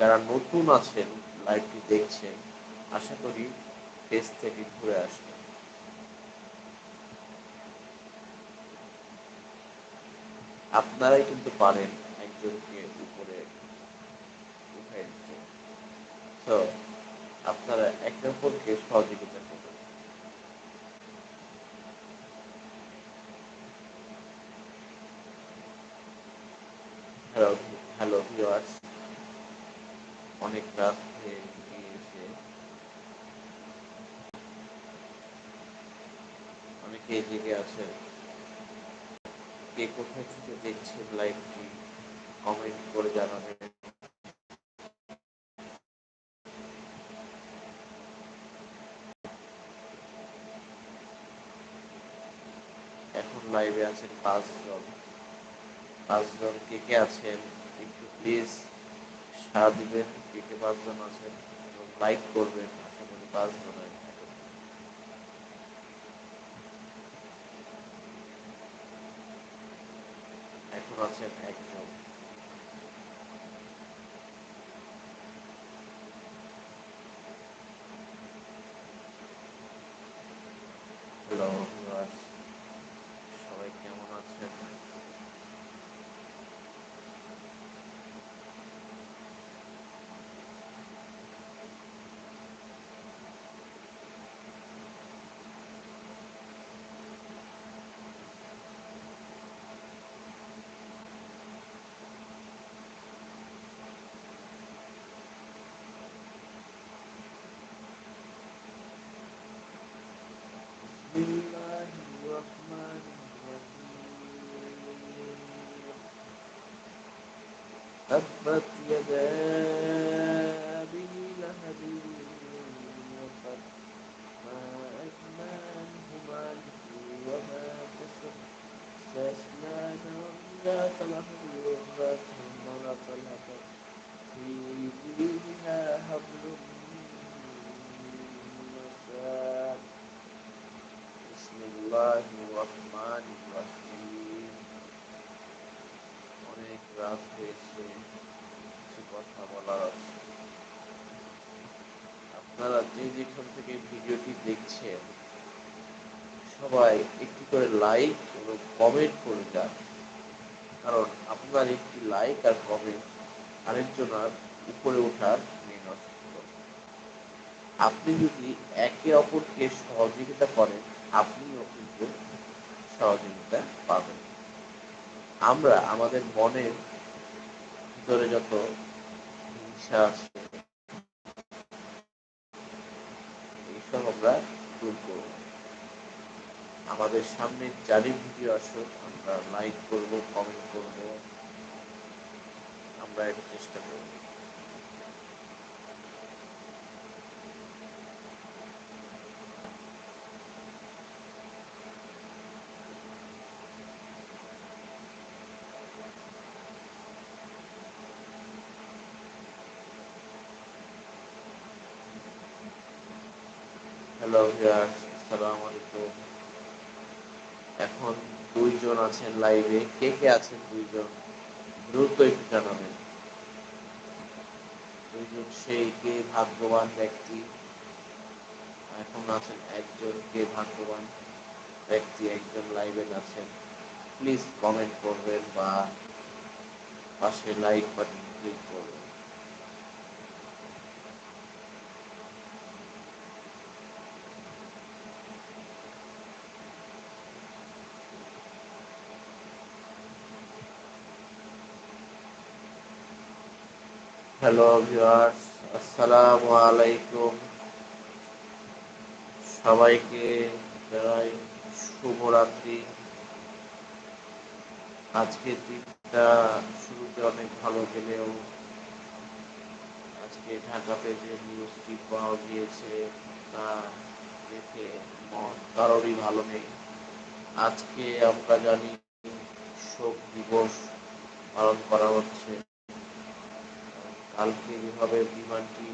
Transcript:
যারা নতুন আছেন লাইভটি দেখছেন, আশা করি পেজ থেকে ঘুরে আসবেন। আপনারাই কিন্তু পারেন একজনকে উপরে উঠাই দিতে। তো, আপনারা একে অপরকে সহযোগিতা করবেন হ্যালো হ্যালো ভিউয়ার্স অনেক রাত হয়ে গিয়েছে। অনেকে জেগে আছে। কে কোথায় থেকে দেখছেন লাইভটি কমেন্ট করে জানাবেন। এখন লাইভে আছেন পাঁচজন। পাঁচজন কে কে আছেন? একটু প্লিজ সাড়া দিবেন কে পাঁচজন আছেন লাইক করবেন আশা করি পাঁচজন এখন আছেন একজন। হ্যালো। الله الرحمن الرحيم تبت يدا أبي لهب وقد ما عنه ماله وما كسب سيصلى نارا ذات لهب وامرأته امرأة الهب في جيدها حبل বিসমিল্লাহ রহমান রহিম অনেক রাত হয়েছে কিছু কথা বলার আছে আপনারা যে যেখান থেকে ভিডিওটি দেখছেন সবাই একটি করে লাইক এবং কমেন্ট করে যান কারণ আপনার একটি লাইক আর কমেন্ট আরেকজনের উপরে ওঠার মেন আপনি যদি একে অপরকে সহযোগিতা করেন, আপনিও কিন্তু সহযোগিতা পাবেন। আমরা আমাদের মনের ভিতরে যত হিংসা আছে, এইসব আমরা দূর করব। আমাদের সামনে জারি ভিডিও আসুক, আমরা লাইক করব কমেন্ট করব, আমরা এটা চেষ্টা করব। হ্যালো এখন দুইজন আছেন লাইভে কে কে আছেন দুইজন? দ্রুত একটু জানাবেন। দুইজন সেই কে ভাগ্যবান ব্যক্তি। এখন আছেন একজন কে ভাগ্যবান ব্যক্তি, একজন লাইভে আছেন। প্লিজ কমেন্ট করবেন বা পাশে লাইক বাটন ক্লিক করবেন। হ্যালো ভিউয়ার্স আসসালামু আলাইকুম সবাইকে জানাই শুভরাত্রি। আজকের দিনটা শুরুতে অনেক ভালো গেলেও আজকে ঢাকাতে যে নিউজটি পাওয়া গিয়েছে, তা দেখে মন কারোরই ভালো নেই। আজকে আমরা জানি শোক দিবস পালন করা হচ্ছে। কালকে যেভাবে বিমানটি